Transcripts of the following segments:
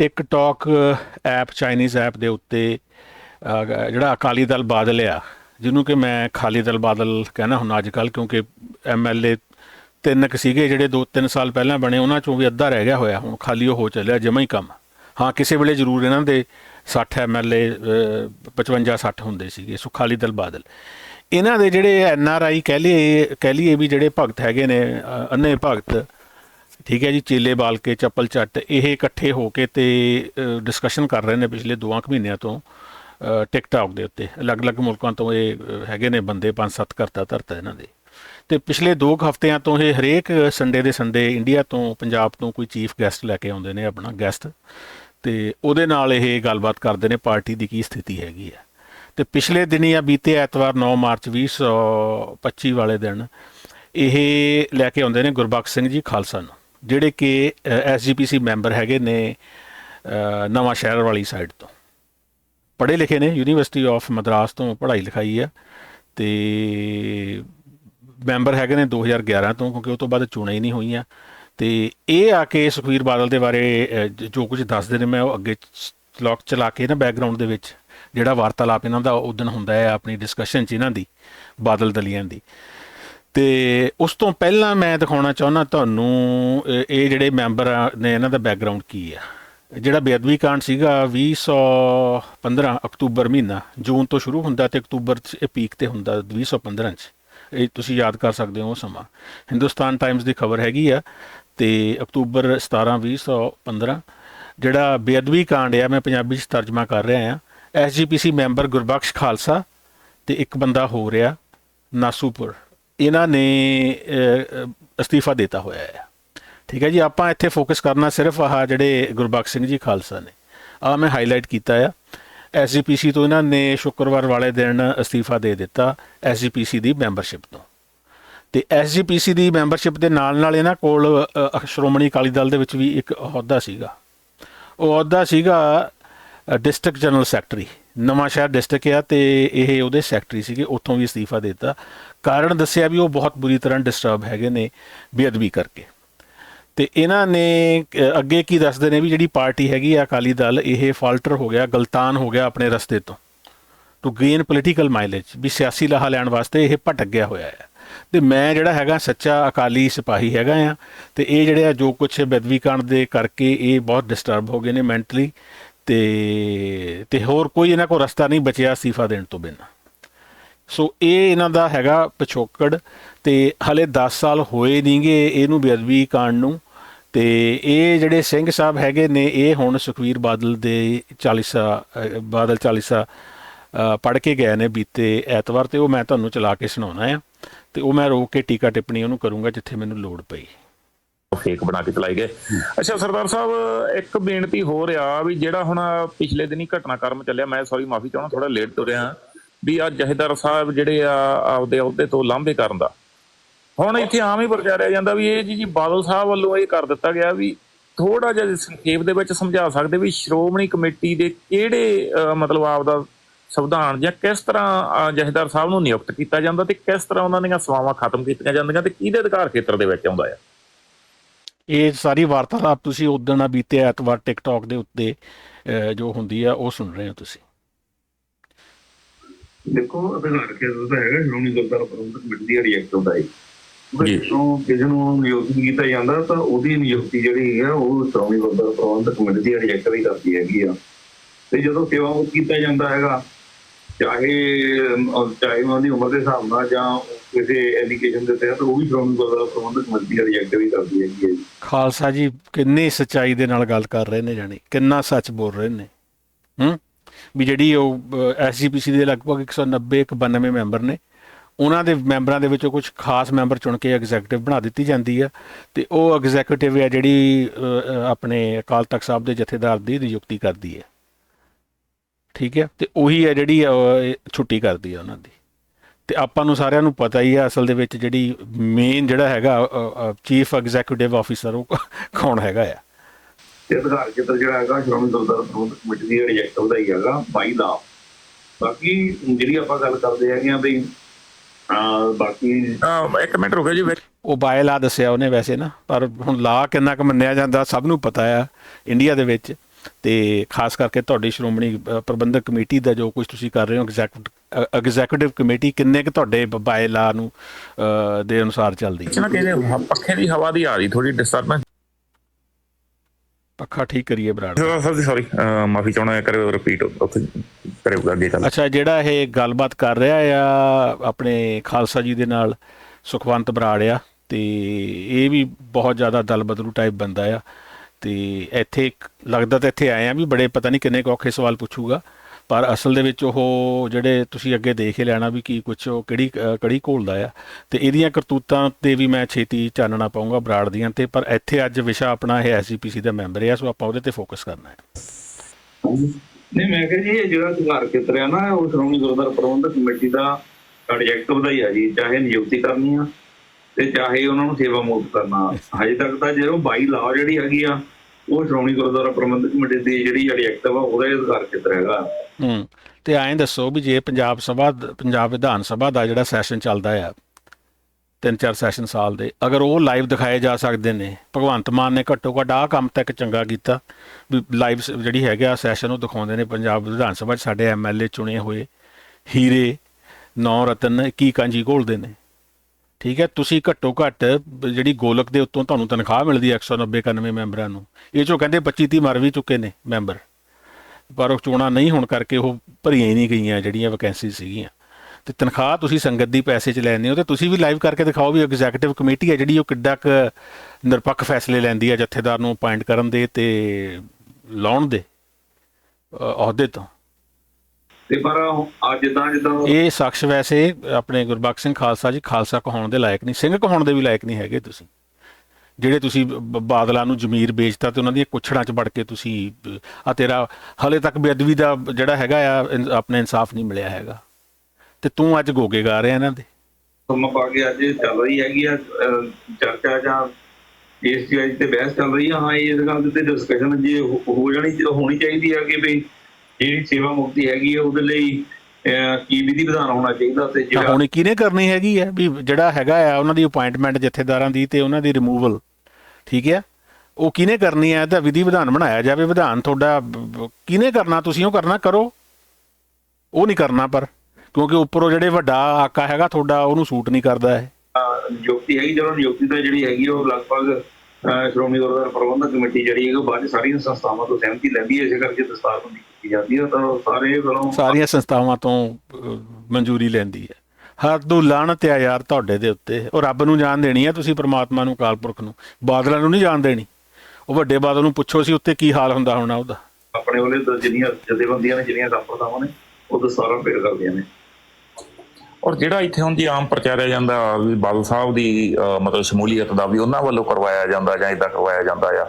TikTok app Chinese app ਦੇ ਉੱਤੇ ਜਿਹੜਾ ਅਕਾਲੀ ਦਲ ਬਾਦਲ ਆ ਜਿਹਨੂੰ ਕਿ ਮੈਂ ਖਾਲੀ ਦਲ ਬਾਦਲ ਕਹਿਣਾ ਹੁਣ ਅੱਜ ਕੱਲ ਕਿਉਂਕਿ ਐਮਐਲਏ ਤਿੰਨ ਕੁ ਸੀਗੇ ਜਿਹੜੇ 2-3 ਸਾਲ ਪਹਿਲਾਂ ਬਣੇ ਉਹਨਾਂ ਚੋਂ ਵੀ ਅੱਧਾ ਰਹਿ ਗਿਆ ਹੋਇਆ ਹੁਣ ਖਾਲੀ ਉਹ ਹੋ ਚੱਲਿਆ ਜਮਾ ਹੀ ਕੰਮ। ਹਾਂ ਕਿਸੇ ਵੇਲੇ ਜ਼ਰੂਰ ਇਹਨਾਂ ਦੇ 60 ਐਮਐਲਏ 55 60 ਹੁੰਦੇ ਸੀਗੇ ਸੋ ਖਾਲੀ ਦਲ ਬਾਦਲ। ਇਹਨਾਂ ਦੇ ਜਿਹੜੇ ਐਨਆਰਆਈ ਕਹਿ ਲਈਏ ਕਹਿ ਲਈਏ ਵੀ ਜਿਹੜੇ ਭਗਤ ਹੈਗੇ ਨੇ ਅ, ਅੰਨੇ ਭਗਤ ਠੀਕ ਹੈ ਜੀ ਚੇਲੇ ਬਾਲ ਕੇ ਚੱਪਲ ਚੱਟ ਇਹ ਇਕੱਠੇ ਹੋ ਕੇ ਤੇ ਡਿਸਕਸ਼ਨ ਕਰ ਰਹੇ ਨੇ ਪਿਛਲੇ 2 ਮਹੀਨਿਆਂ ਤੋਂ ਅ, ਟਿਕਟੌਕ ਦੇ ਉੱਤੇ। ਅਲੱਗ-ਅਲੱਗ ਮੁਲਕਾਂ ਤੋਂ ਇਹ ਹੈਗੇ ਨੇ ਬੰਦੇ ਪੰਜ ਸੱਤ ਕਰਤਾ ਧਰਤਾ ਇਹਨਾਂ ਦੇ। ਤੇ ਪਿਛਲੇ 2 ਹਫ਼ਤਿਆਂ ਤੋਂ ਇਹ ਹਰੇਕ ਸੰਡੇ ਦੇ ਸੰਡੇ ਇੰਡੀਆ ਤੋਂ ਪੰਜਾਬ ਤੋਂ ਕੋਈ ਚੀਫ ਗੈਸਟ ਲੈ ਕੇ ਆਉਂਦੇ ਨੇ ਆਪਣਾ ਗੈਸਟ ਤੇ ਉਹਦੇ ਨਾਲ ਇਹ ਗੱਲਬਾਤ ਕਰਦੇ ਨੇ ਪਾਰਟੀ ਦੀ ਕੀ ਸਥਿਤੀ ਹੈਗੀ ਹੈ। ਤੇ ਪਿਛਲੇ ਦਿਨੀ ਆ ਬੀਤੇ ਐਤਵਾਰ 9 ਮਾਰਚ 2025 ਵਾਲੇ ਦਿਨ ਇਹ ਲੈ ਕੇ ਆਉਂਦੇ ਨੇ ਗੁਰਬਖਸ਼ ਸਿੰਘ ਜੀ ਖਾਲਸਾ ਨੂੰ। ਜਿਹੜੇ ਕਿ ਐਸਜੀਪੀਸੀ ਮੈਂਬਰ ਹੈਗੇ ਨੇ ਅ, ਨਵਾਂ ਸ਼ਹਿਰ ਵਾਲੀ ਸਾਈਡ ਤੋਂ। ਪੜ੍ਹੇ ਲਿਖੇ ਨੇ ਯੂਨੀਵਰਸਿਟੀ ਆਫ ਮਦਰਾਸ ਤੋਂ ਪੜ੍ਹਾਈ ਲਿਖਾਈ ਆ ਤੇ ਮੈਂਬਰ ਹੈਗੇ ਨੇ 2011 ਤੋਂ ਕਿਉਂਕਿ ਉਹ ਤੋਂ ਬਾਅਦ ਚੋਣਾਂ ਹੀ ਨਹੀਂ ਹੋਈਆਂ। ਤੇ ਇਹ ਆ ਕੇ ਸੁਖਵੀਰ ਬਾਦਲ ਦੇ ਬਾਰੇ ਜੋ ਕੁਝ ਦੱਸਦੇ ਨੇ ਮੈਂ ਉਹ ਅੱਗੇ ਚਲਾਕ ਚਲਾ ਕੇ ਨਾ ਬੈਕਗ੍ਰਾਉਂਡ ਦੇ ਵਿੱਚ ਜਿਹੜਾ ਵਾਰਤਾਲਾਪ ਇਹਨਾਂ ਦਾ ਉਦਣ ਹੁੰਦਾ ਹੈ ਆਪਣੀ ਡਿਸਕਸ਼ਨ ਚ ਇਹਨਾਂ ਦੀ ਬਾਦਲ ਦਲੀਆਂ ਦੀ। ਤੇ ਉਸ ਤੋਂ ਪਹਿਲਾਂ ਮੈਂ ਦਿਖਾਉਣਾ ਚਾਹੁੰਦਾ ਤੁਹਾਨੂੰ ਇਹ ਜਿਹੜੇ ਮੈਂਬਰ ਨੇ ਇਹਨਾਂ ਦਾ ਬੈਕਗ੍ਰਾਉਂਡ ਕੀ ਆ? ਜਿਹੜਾ ਬੇਅਦਬੀ ਕਾਂਡ ਸੀਗਾ 2015 ਅਕਤੂਬਰ ਮਹੀਨਾ, ਜੂਨ ਤੋਂ ਸ਼ੁਰੂ ਹੁੰਦਾ ਤੇ ਅਕਤੂਬਰ ਚ ਇਹ ਪੀਕ ਤੇ ਹੁੰਦਾ 2015 ਚ। ਇਹ ਤੁਸੀਂ ਯਾਦ ਕਰ ਸਕਦੇ ਹੋ ਉਹ ਸਮਾਂ। ਹਿੰਦੁਸਤਾਨ ਟਾਈਮਜ਼ ਦੀ ਖਬਰ ਹੈਗੀ ਆ ਤੇ ਅਕਤੂਬਰ 17 2015 ਜਿਹੜਾ ਬੇਅਦਬੀ ਕਾਂਡ ਆ, ਮੈਂ ਪੰਜਾਬੀ ਚ ਤਰਜਮਾ ਕਰ ਰਿਹਾ ਆ। ਐਸਜੀਪੀਸੀ ਮੈਂਬਰ ਗੁਰਬਖਸ਼ ਖਾਲਸਾ ਤੇ ਇੱਕ ਬੰਦਾ ਹੋ ਰਿਹਾ ਨਾਸੂਪੁਰ। ਇਹਨਾਂ ਨੇ ਅਸਤੀਫਾ ਦਿੱਤਾ ਹੋਇਆ ਹੈ। ਠੀਕ ਹੈ ਜੀ, ਆਪਾਂ ਇੱਥੇ ਫੋਕਸ ਕਰਨਾ ਸਿਰਫ ਆਹ ਜਿਹੜੇ ਗੁਰਬਖਸ਼ ਸਿੰਘ ਜੀ ਖਾਲਸਾ ਨੇ। ਆ ਮੈਂ ਹਾਈਲਾਈਟ ਕੀਤਾ ਆ। ਐਸਜੀਪੀਸੀ ਤੋਂ ਇਹਨਾਂ ਨੇ ਸ਼ੁੱਕਰਵਾਰ ਵਾਲੇ ਦਿਨ ਅਸਤੀਫਾ ਦੇ ਦਿੱਤਾ ਐਸਜੀਪੀਸੀ ਦੀ ਮੈਂਬਰਸ਼ਿਪ ਤੋਂ। ਤੇ ਐਸਜੀਪੀਸੀ ਦੀ ਮੈਂਬਰਸ਼ਿਪ ਦੇ ਨਾਲ ਨਾਲ ਇਹਨਾਂ ਕੋਲ ਸ਼੍ਰੋਮਣੀ ਅਕਾਲੀ ਦਲ ਦੇ ਵਿੱਚ ਵੀ ਇੱਕ ਅਹੁਦਾ ਸੀਗਾ। ਉਹ ਅਹੁਦਾ ਸੀਗਾ ਡਿਸਟ੍ਰਿਕਟ ਜਨਰਲ ਸੈਕਟਰੀ ਨਵਾਂ ਸ਼ਹਿਰ ਡਿਸਟ੍ਰਿਕਟ ਆ ਤੇ ਇਹ ਉਹਦੇ ਸੈਕਟਰੀ ਸੀਗੇ, ਉੱਥੋਂ ਵੀ ਅਸਤੀਫਾ ਦਿੱਤਾ। ਕਾਰਨ ਦੱਸਿਆ ਵੀ ਉਹ ਬਹੁਤ ਬੁਰੀ ਤਰ੍ਹਾਂ ਡਿਸਟਰਬ ਹੈਗੇ ਨੇ ਬੇਅਦਬੀ ਕਰਕੇ। ਤੇ ਇਹਨਾਂ ਨੇ ਅੱਗੇ ਕੀ ਦੱਸਦੇ ਨੇ ਵੀ ਜਿਹੜੀ ਪਾਰਟੀ ਹੈਗੀ ਆ ਅਕਾਲੀ ਦਲ, ਇਹ ਫਾਲਟਰ ਹੋ ਗਿਆ, ਗਲਤਾਨ ਹੋ ਗਿਆ ਆਪਣੇ ਰਸਤੇ ਤੋਂ। ਟੂ ਗੇਨ ਪੋਲੀਟੀਕਲ ਮਾਈਲੇਜ ਵੀ ਸਿਆਸੀ ਲਾਹਾ ਲੈਣ ਵਾਸਤੇ ਇਹ ਭਟਕ ਗਿਆ ਹੋਇਆ ਹੈ ਤੇ ਮੈਂ ਜਿਹੜਾ ਹੈਗਾ ਸੱਚਾ ਅਕਾਲੀ ਸਿਪਾਹੀ ਹੈਗਾ ਆ, ਤੇ ਇਹ ਜਿਹੜੇ ਆ ਜੋ ਕੁਛ ਬਦਵੀ ਕਾਂਡ ਦੇ ਕਰਕੇ ਇਹ ਬਹੁਤ ਡਿਸਟਰਬ ਹੋ ਗਏ ਨੇ ਮੈਂਟਲੀ ਤੇ ਤੇ ਹੋਰ ਕੋਈ ਇਹਨਾਂ ਕੋਲ ਰਸਤਾ ਨਹੀਂ ਬਚਿਆ ਅਸਤੀਫਾ ਦੇਣ ਤੋਂ ਬਿਨਾਂ। ਸੋ ਇਹ ਇਹਨਾਂ ਦਾ ਹੈਗਾ ਪਿਛੋਕੜ ਤੇ ਹਲੇ 10 ਸਾਲ ਹੋਏ ਨਹੀਂਗੇ ਇਹਨੂੰ ਬੇਅਦਬੀ ਕਾਂਡ ਨੂੰ। ਤੇ ਇਹ ਜਿਹੜੇ ਸਿੰਘ ਸਾਹਿਬ ਹੈਗੇ ਨੇ, ਇਹ ਹੁਣ ਸੁਖਵੀਰ ਬਾਦਲ ਦੇ 40 ਬਾਦਲ 40 ਪੜ ਕੇ ਗਏ ਨੇ ਬੀਤੇ ਐਤਵਾਰ ਤੇ। ਉਹ ਮੈਂ ਤੁਹਾਨੂੰ ਚਲਾ ਕੇ ਸੁਣਾਉਣਾ ਆ। ਤੇ ਉਹ ਮੈਂ ਰੋਕ ਕੇ ਟੀਕਾ ਟਿੱਪਣੀ ਉਹਨੂੰ ਕਰੂੰਗਾ ਜਿੱਥੇ ਮੈਨੂੰ ਲੋੜ ਪਈ। ਫੇਕ ਬਣਾ ਕੇ ਚਲਾਏ ਗਏ। ਅੱਛਾ ਸਰਦਾਰ ਸਾਹਿਬ ਇੱਕ ਬੇਨਤੀ ਹੋ ਰਿਹਾ ਵੀ ਜਿਹੜਾ ਹੁਣ ਪਿਛਲੇ ਦਿਨੀ ਘਟਨਾਕ੍ਰਮ ਚੱਲਿਆ ਮੈਂ ਸੌਰੀ ਮਾਫੀ ਚਾਹਣਾ ਥੋੜਾ ਲੇਟ ਤੁਰਿਆ ਵੀ ਆ ਜਹੇਦਾਰ ਸਾਹਿਬ ਜਿਹੜੇ ਆ ਆਪਦੇ ਅਹੁਦੇ ਤੋਂ ਲਾਂਭੇ ਕਰਨ ਦਾ। ਹੁਣ ਇੱਥੇ ਆਮ ਹੀ ਪ੍ਰਚਾਰਿਆ ਜਾਂਦਾ ਵੀ ਇਹ ਜੀ ਜੀ ਬਾਦਲ ਸਾਹਿਬ ਵੱਲੋਂ ਇਹ ਕਰ ਦਿੱਤਾ ਗਿਆ ਵੀ ਥੋੜਾ ਜਿਹਾ ਸੰਖੇਪ ਦੇ ਵਿੱਚ ਸਮਝਾ ਸਕਦੇ ਵੀ ਸ਼੍ਰੋਮਣੀ ਕਮੇਟੀ ਦੇ ਕਿਹੜੇ ਅਹ, ਮਤਲਬ ਆਪਦਾ ਸੰਵਿਧਾਨ ਜਾਂ ਕਿਸ ਤਰ੍ਹਾਂ ਅਹ, ਜਥੇਦਾਰ ਸਾਹਿਬ ਨੂੰ ਨਿਯੁਕਤ ਕੀਤਾ ਜਾਂਦਾ ਤੇ ਕਿਸ ਤਰ੍ਹਾਂ ਉਹਨਾਂ ਦੀਆਂ ਸੇਵਾਵਾਂ ਖਤਮ ਕੀਤੀਆਂ ਜਾਂਦੀਆਂ ਤੇ ਕਿਹਦੇ ਅਧਿਕਾਰ ਖੇਤਰ ਦੇ ਵਿੱਚ ਆਉਂਦਾ ਆ। ਇਹ ਸਾਰੀ ਵਾਰਤਾਲਾਪ ਤੁਸੀਂ ਉਦੋਂ ਆ ਬੀਤੇ ਐਤਵਾਰ ਟਿਕਟੌਕ ਦੇ ਉੱਤੇ ਜੋ ਹੁੰਦੀ ਆ ਉਹ ਸੁਣ ਰਹੇ ਹੋ ਤੁਸੀਂ। ਦੇਖੋ ਅਧਿਕਾਰ ਕੇਂਦਰ ਤਾਂ ਹੈਗਾ ਸ਼੍ਰੋਮਣੀ ਗੁਰਦੁਆਰਾ ਪ੍ਰਬੰਧਕ ਕਮੇਟੀ ਦੀ ਰਿਐਕਟ ਹੁੰਦਾ ਹੈ। ਜੀ। ਜਦੋਂ ਕਿਸੇ ਨੂੰ ਨਿਯੁਕਤ ਕੀਤਾ ਜਾਂਦਾ ਤਾਂ ਉਹਦੀ ਨਿਯੁਕਤੀ ਜਿਹੜੀ ਹੈ ਉਹ ਸ਼੍ਰੋਮਣੀ ਗੁਰਦੁਆਰਾ ਪ੍ਰਬੰਧਕ ਕਮੇਟੀ ਦੀ ਰਿਐਕਟ ਵੀ ਕਰਦੀ ਹੈਗੀ ਆ। ਤੇ ਜਦੋਂ ਸੇਵਾ ਮੁਕਤ ਕੀਤਾ ਜਾਂਦਾ ਹੈਗਾ ਚਾਹੇ ਚਾਹੇ ਉਹਨਾਂ ਦੀ ਉਮਰ ਦੇ ਹਿਸਾਬ ਨਾਲ ਜਾਂ ਕਿਸੇ ਐਲੀਗੇਸ਼ਨ ਦੇ ਤਹਿਤ ਉਹ ਵੀ ਸ਼੍ਰੋਮਣੀ ਗੁਰਦੁਆਰਾ ਪ੍ਰਬੰਧਕ ਕਮੇਟੀ ਦੀ ਰਿਐਕਟ ਵੀ ਕਰਦੀ ਹੈਗੀ ਹੈ ਜੀ। ਖਾਲਸਾ ਜੀ ਕਿੰਨੀ ਸਚਾਈ ਦੇ ਨਾਲ ਗੱਲ ਕਰ ਰਹੇ ਨੇ ਜਾਨੀ ਕਿੰਨਾ ਸੱਚ ਬੋਲ ਰਹੇ ਨੇ। ਹੂੰ? ਵੀ ਜਿਹੜੀ ਉਹ ਐਸਜੀਪੀਸੀ ਦੇ ਲਗਭਗ 190 92 ਮੈਂਬਰ ਨੇ ਉਹਨਾਂ ਦੇ ਮੈਂਬਰਾਂ ਦੇ ਵਿੱਚੋਂ ਕੁਝ ਖਾਸ ਮੈਂਬਰ ਚੁਣ ਕੇ ਐਗਜ਼ੈਕਟਿਵ ਬਣਾ ਦਿੱਤੀ ਜਾਂਦੀ ਆ। ਤੇ ਉਹ ਐਗਜ਼ੈਕਟਿਵ ਆ ਜਿਹੜੀ ਆਪਣੇ ਅਕਾਲ ਤਖਤ ਸਾਹਿਬ ਦੇ ਜਥੇਦਾਰ ਦੀ ਨਿਯੁਕਤੀ ਕਰਦੀ ਹੈ ਠੀਕ ਹੈ ਤੇ ਉਹੀ ਹੈ ਜਿਹੜੀ ਅ, ਇਹ ਛੁੱਟੀ ਕਰਦੀ ਹੈ ਉਹਨਾਂ ਦੀ। ਤੇ ਆਪਾਂ ਨੂੰ ਸਾਰਿਆਂ ਨੂੰ ਪਤਾ ਹੀ ਹੈ ਅਸਲ ਦੇ ਵਿੱਚ ਜਿਹੜੀ ਮੇਨ ਜਿਹੜਾ ਹੈਗਾ ਚੀਫ ਐਗਜ਼ੀਕਿਊਟਿਵ ਆਫੀਸਰ ਉਹ ਕੌਣ ਹੈਗਾ ਆ? ਤੇ ਅਧਿਕਾਰ ਕੇਂਦਰ ਜਿਹੜਾ ਹੈਗਾ ਸ਼੍ਰੋਮਣੀ ਗੁਰਦੁਆਰਾ ਪ੍ਰਬੰਧਕ ਕਮੇਟੀ ਦੀ ਰਿਐਕਟ ਉਹਦਾ ਹੀ ਹੈਗਾ ਬਾਈ ਦਾ। ਬਾਕੀ ਜਿਹੜੀ ਆਪਾਂ ਗੱਲ ਕਰਦੇ ਹੈਗੇ ਆ ਵੀ ਆ ਬਾਕੀ ਇੱਕ ਮਿੰਟ ਰੁਕੋ ਜੀ ਉਹ ਬਾਇਲਾ ਦੱਸਿਆ ਉਹਨੇ ਵੈਸੇ ਨਾ ਪਰ ਹੁਣ ਲਾ ਕਿੰਨਾ ਕੁ ਮੰਨਿਆ ਜਾਂਦਾ ਸਭ ਨੂੰ ਪਤਾ ਆ ਇੰਡੀਆ ਦੇ ਵਿੱਚ। ਤੇ ਖਾਸ ਕਰਕੇ ਤੁਹਾਡੀ ਸ਼੍ਰੋਮਣੀ ਪ੍ਰਬੰਧਕ ਕਮੇਟੀ ਦਾ ਜੋ ਕੁਝ ਤੁਸੀਂ ਕਰ ਰਹੇ ਹੋ ਐਗਜ਼ੈਕਟਿਵ ਕਮੇਟੀ ਕਿੰਨੇ ਕੁ ਤੁਹਾਡੇ ਬਾਏ ਲਾ ਨੂੰ ਦੇ ਅਨੁਸਾਰ ਚੱਲਦੀ ਹੈ? ਨਾ ਕਹਿੰਦੇ ਪੱਖੇ ਦੀ ਹਵਾ ਦੀ ਆ ਰਹੀ ਥੋੜੀ ਡਿਸਟਰਬੈਂਸ ਪੱਖਾ ਠੀਕ ਕਰੀਏ ਬਰਾੜ। ਸਰ ਸੌਰੀ ਮਾਫੀ ਚਾਹਣਾ ਕਰਿਓ ਰਿਪੀਟ ਉੱਥੇ ਕਰਿਓ ਅੱਗੇ ਚੱਲ ਅੱਛਾ ਜਿਹੜਾ ਇਹ ਗੱਲਬਾਤ ਕਰ ਰਿਹਾ ਆ ਆਪਣੇ ਖਾਲਸਾ ਜੀ ਦੇ ਨਾਲ ਸੁਖਵੰਤ ਬਰਾੜ ਆ ਤੇ ਇਹ ਵੀ ਬਹੁਤ ਜ਼ਿਆਦਾ ਦਲ ਬਦਲੂ ਟਾਈਪ ਬੰਦਾ ਆ ਤੇ ਇੱਥੇ ਲੱਗਦਾ ਤਾਂ ਇੱਥੇ ਆਏ ਆ ਵੀ ਬੜੇ ਪਤਾ ਨਹੀਂ ਕਿੰਨੇ ਔਖੇ ਸਵਾਲ ਪੁੱਛੂਗਾ। ਪਰ ਅਸਲ ਦੇ ਵਿੱਚ ਉਹ ਜਿਹੜੇ ਤੁਸੀਂ ਅੱਗੇ ਦੇਖ ਹੀ ਲੈਣਾ ਵੀ ਕੀ ਕੁਛ ਉਹ ਕਿਹੜੀ ਕੜੀ ਘੋਲਦਾ ਆ। ਤੇ ਇਹਦੀਆਂ ਕਰਤੂਤਾਂ ਤੇ ਵੀ ਮੈਂ ਛੇਤੀ ਚਾਨਣਾ ਪਾਉਂਗਾ ਬਰਾੜ ਦੀਆਂ ਤੇ ਪਰ ਇੱਥੇ ਅੱਜ ਵਿਸ਼ਾ ਆਪਣਾ ਇਹ ਐਸਜੀਪੀਸੀ ਦਾ ਮੈਂਬਰ ਆ, ਸੋ ਆਪਾਂ ਉਹਦੇ ਤੇ ਫੋਕਸ ਕਰਨਾ ਹੈ। ਨਹੀਂ, ਮੈਂ ਕਿਹਾ ਜੀ, ਇਹ ਜਿਹੜਾ ਸੁਧਾਰ ਖੇਤਰ ਆ ਨਾ, ਉਹ ਸ਼੍ਰੋਮਣੀ ਗੁਰਦੁਆਰਾ ਪ੍ਰਬੰਧਕ ਕਮੇਟੀ ਦਾ ਆਬਜੈਕਟਿਵ ਦਾ ਹੀ ਆ ਜੀ, ਚਾਹੇ ਨਿਯੁਕਤੀ ਕਰਨੀ ਆ ਤੇ ਚਾਹੇ ਉਹਨਾਂ ਨੂੰ ਸੇਵਾ ਮੁਕਤ ਕਰਨਾ। ਹਜੇ ਤੱਕ ਤਾਂ ਜਿਹੜਾ ਬਾਈ ਲਾ ਜਿਹੜੀ ਹੈਗੀ ਆ ਉਹ ਸ਼੍ਰੋਮਣੀ ਗੁਰਦੁਆਰਾ ਪ੍ਰਬੰਧਕ ਕਮੇਟੀ ਦੀ ਜਿਹੜੀ ਆਬਜੈਕਟਿਵ ਆ ਉਹਦਾ ਅਧਿਕਾਰ ਖੇਤਰ ਹੈਗਾ। ਹੂੰ, ਤੇ ਐਂ ਦੱਸੋ ਵੀ ਜੇ ਪੰਜਾਬ ਸਭਾ, ਪੰਜਾਬ ਵਿਧਾਨ ਸਭਾ ਦਾ ਜਿਹੜਾ ਸੈਸ਼ਨ ਚੱਲਦਾ ਆ, ਤਿੰਨ ਚਾਰ ਸੈਸ਼ਨ ਸਾਲ ਦੇ, ਅਗਰ ਉਹ ਲਾਈਵ ਦਿਖਾਏ ਜਾ ਸਕਦੇ ਨੇ, ਭਗਵੰਤ ਮਾਨ ਨੇ ਘੱਟੋ ਘੱਟ ਆਹ ਕੰਮ ਤੱਕ ਚੰਗਾ ਕੀਤਾ, ਵੀ ਲਾਈਵ ਜਿਹੜੀ ਹੈਗੇ ਆ ਸੈਸ਼ਨ ਉਹ ਦਿਖਾਉਂਦੇ ਨੇ ਪੰਜਾਬ ਵਿਧਾਨ ਸਭਾ 'ਚ, ਸਾਡੇ ਐਮਐਲਏ ਚੁਣੇ ਹੋਏ ਹੀਰੇ ਨੌ ਰਤਨ ਕੀ ਕਾਂਜੀ ਘੋਲਦੇ ਨੇ। ਠੀਕ ਹੈ, ਤੁਸੀਂ ਘੱਟੋ ਘੱਟ ਜਿਹੜੀ ਗੋਲਕ ਦੇ ਉੱਤੋਂ ਤੁਹਾਨੂੰ ਤਨਖਾਹ ਮਿਲਦੀ ਹੈ 190 91 ਮੈਂਬਰਾਂ ਨੂੰ। ਇਹ ਚੋਂ ਕਹਿੰਦੇ 25 30 ਮਰ ਵੀ ਚੁੱਕੇ ਨੇ ਮੈਂਬਰ। ਪਰ ਉਹ ਚੋਣਾਂ ਨਹੀਂ ਹੋਣ ਕਰਕੇ ਉਹ ਭਰੀਆਂ ਹੀ ਨਹੀਂ ਗਈਆਂ, ਜਿਹੜੀਆਂ ਵੈਕੈਂਸੀ ਸੀਗੀਆਂ। ਤੇ ਤਨਖਾਹ ਤੁਸੀਂ ਸੰਗਤ ਦੀ ਪੈਸੇ 'ਚ ਲੈਂਦੇ ਹੋ ਤੇ ਤੁਸੀਂ ਵੀ ਲਾਈਵ ਕਰਕੇ ਦਿਖਾਓ ਵੀ ਐਗਜ਼ੈਕਟਿਵ ਕਮੇਟੀ ਹੈ ਜਿਹੜੀ ਉਹ ਕਿੱਡਾ ਕੁ ਨਿਰਪੱਖ ਫੈਸਲੇ ਲੈਂਦੀ ਹੈ ਜਥੇਦਾਰ ਨੂੰ ਅਪਾਇੰਟ ਕਰਨ ਦੇ ਤੇ ਲਾਉਣ ਦੇ ਅਹੁਦੇ ਤੋਂ। ਤੇ ਪਰ ਅੱਜ ਜਿੱਦਾਂ ਜਿੱਦਾਂ ਇਹ ਸ਼ਖਸ ਵੈਸੇ ਆਪਣੇ ਗੁਰਬਖਸ਼ ਸਿੰਘ ਖਾਲਸਾ ਜੀ ਖਾਲਸਾ ਕਹਾਉਣ ਦੇ ਲਾਇਕ ਨਹੀਂ ਸਿੰਘ ਕਹਾਉਣ ਦੇ ਵੀ ਲਾਇਕ ਨਹੀਂ ਹੈਗੇ ਤੁਸੀਂ। ਜਿਹੜੇ ਤੁਸੀਂ ਬਾਦਲਾਂ ਨੂੰ ਜ਼ਮੀਰ ਵੇਚਤਾ ਤੇ ਉਹਨਾਂ ਦੀਆਂ ਕੁੱਛੜਾਂ 'ਚ ਵੜ ਕੇ ਤੁਸੀਂ ਆ ਤੇਰਾ ਹਲੇ ਤੱਕ ਬੇਅਦਬੀ ਦਾ ਜਿਹੜਾ ਹੈਗਾ ਆ ਆਪਣੇ ਇਨਸਾਫ ਨਹੀਂ ਮਿਲਿਆ ਹੈਗਾ। ਤੇ ਤੂੰ ਅੱਜ ਗੋਗੇ ਗਾ ਰਿਹਾ ਇਹਨਾਂ ਦੇ। ਤੁਮ ਪਾ ਕੇ ਅੱਜ ਚੱਲ ਰਹੀ ਹੈਗੀ ਆ ਚਰਚਾ ਜਾਂ ਇਸ ਚੀਜ਼ ਤੇ ਬਹਿਸ ਚੱਲ ਰਹੀ ਆ। ਹਾਂ ਇਸ ਗੱਲ ਤੇ ਡਿਸਕਸ਼ਨ ਜੇ ਹੋ ਹੋ ਜਾਣੀ ਹੋਣੀ ਚਾਹੀਦੀ ਹੈ ਕਿ ਵੀ ਜਿਹੜੀ ਸੇਵਾ ਮੁਕਤੀ ਹੈਗੀ ਆ ਉਹਦੇ ਲਈ ਕੀ ਵਿਧੀ ਵਿਧਾਨ ਹੋਣਾ ਚਾਹੀਦਾ ਤੇ ਜਿਹੜਾ ਹੁਣ ਕਿਹਨੇ ਕਰਨੀ ਹੈਗੀ ਹੈ ਵੀ ਜਿਹੜਾ ਹੈਗਾ ਆ ਉਹਨਾਂ ਦੀ ਅਪਾਇੰਟਮੈਂਟ ਜਥੇਦਾਰਾਂ ਦੀ ਤੇ ਉਹਨਾਂ ਦੀ ਰਿਮੂਵਲ ਠੀਕ ਹੈ ਉਹ ਕਿਹਨੇ ਕਰਨੀ ਹੈ ਤਾਂ ਵਿਧੀ ਵਿਧਾਨ ਬਣਾਇਆ ਜਾਵੇ ਵਿਧਾਨ ਤੁਹਾਡਾ ਕਿਹਨੇ ਕਰਨਾ? ਤੁਸੀਂ ਉਹ ਕਰਨਾ ਕਰੋ। ਉਹ ਨਹੀਂ ਕਰਨਾ ਪਰ ਕਿਉਂਕਿ ਉੱਪਰੋਂ ਜਿਹੜੇ ਵੱਡਾ ਆਕਾ ਹੈਗਾ ਤੁਹਾਡਾ ਉਹਨੂੰ ਸੂਟ ਨਹੀਂ ਕਰਦਾ ਹੈ ਨਿਯੁਕਤੀ ਹੈਗੀ ਜਦੋਂ ਨਿਯੁਕਤੀ ਤਾਂ ਜਿਹੜੀ ਹੈਗੀ ਉਹ ਲਗਭਗ ਸ਼੍ਰੋਮਣੀ ਗੁਰਦੁਆਰਾ ਪ੍ਰਬੰਧਕ ਕਮੇਟੀ ਜਿਹੜੀ ਹੈ ਉਹ ਬਾਅਦ 'ਚ ਸਾਰੀਆਂ ਸੰਸਥਾਵਾਂ ਤੋਂ ਸਹਿਮਤੀ ਲੈਂਦੀ ਹੈ ਇਸੇ ਕਰਕੇ ਦਸਤਾਰਬੰਦੀ ਕੀਤੀ ਜਾਂਦੀ ਹੈ। ਤਾਂ ਸਾਰੇ ਵੱਲੋਂ ਸਾਰੀਆਂ ਸੰਸਥਾਵਾਂ ਤੋਂ ਮਨਜ਼ੂਰੀ ਲੈਂਦੀ ਹੈ। ਹੱਥ ਨੂੰ ਲਾਹਣਤ ਆ ਯਾਰ ਤੁਹਾਡੇ ਦੇ ਉੱਤੇ। ਉਹ ਰੱਬ ਨੂੰ ਜਾਣ ਦੇਣੀ ਹੈ ਤੁਸੀਂ ਪ੍ਰਮਾਤਮਾ ਨੂੰ ਕਾਲ ਪੁਰਖ ਨੂੰ। ਬਾਦਲਾਂ ਨੂੰ ਨਹੀਂ ਜਾਣ ਦੇਣੀ। ਉਹ ਵੱਡੇ ਬਾਦਲ ਨੂੰ ਪੁੱਛੋ ਸੀ ਉੱਤੇ ਕੀ ਹਾਲ ਹੁੰਦਾ ਹੋਣਾ ਉਹਦਾ। ਆਪਣੇ ਵੱਲੇ ਜਿਹੜੀਆਂ ਜਥੇਬੰਦੀਆਂ ਨੇ ਜਿਹੜੀਆਂ ਸੰਪਰਦਾਵਾਂ ਨੇ ਉਹ ਦਸਤਾਰਾਂ ਪੇੜ ਕਰਦੀਆਂ ਨੇ। ਔਰ ਜਿਹੜਾ ਇੱਥੇ ਹੁਣ ਜੀ ਆਮ ਪ੍ਰਚਾਰਿਆ ਜਾਂਦਾ, ਵੀ ਬਾਦਲ ਸਾਹਿਬ ਦੀ ਮਤਲਬ ਸ਼ਮੂਲੀਅਤ ਦਾ ਵੀ ਉਹਨਾਂ ਵੱਲੋਂ ਕਰਵਾਇਆ ਜਾਂਦਾ ਜਾਂ ਇਦਾਂ ਕਰਵਾਇਆ ਜਾਂਦਾ ਆ।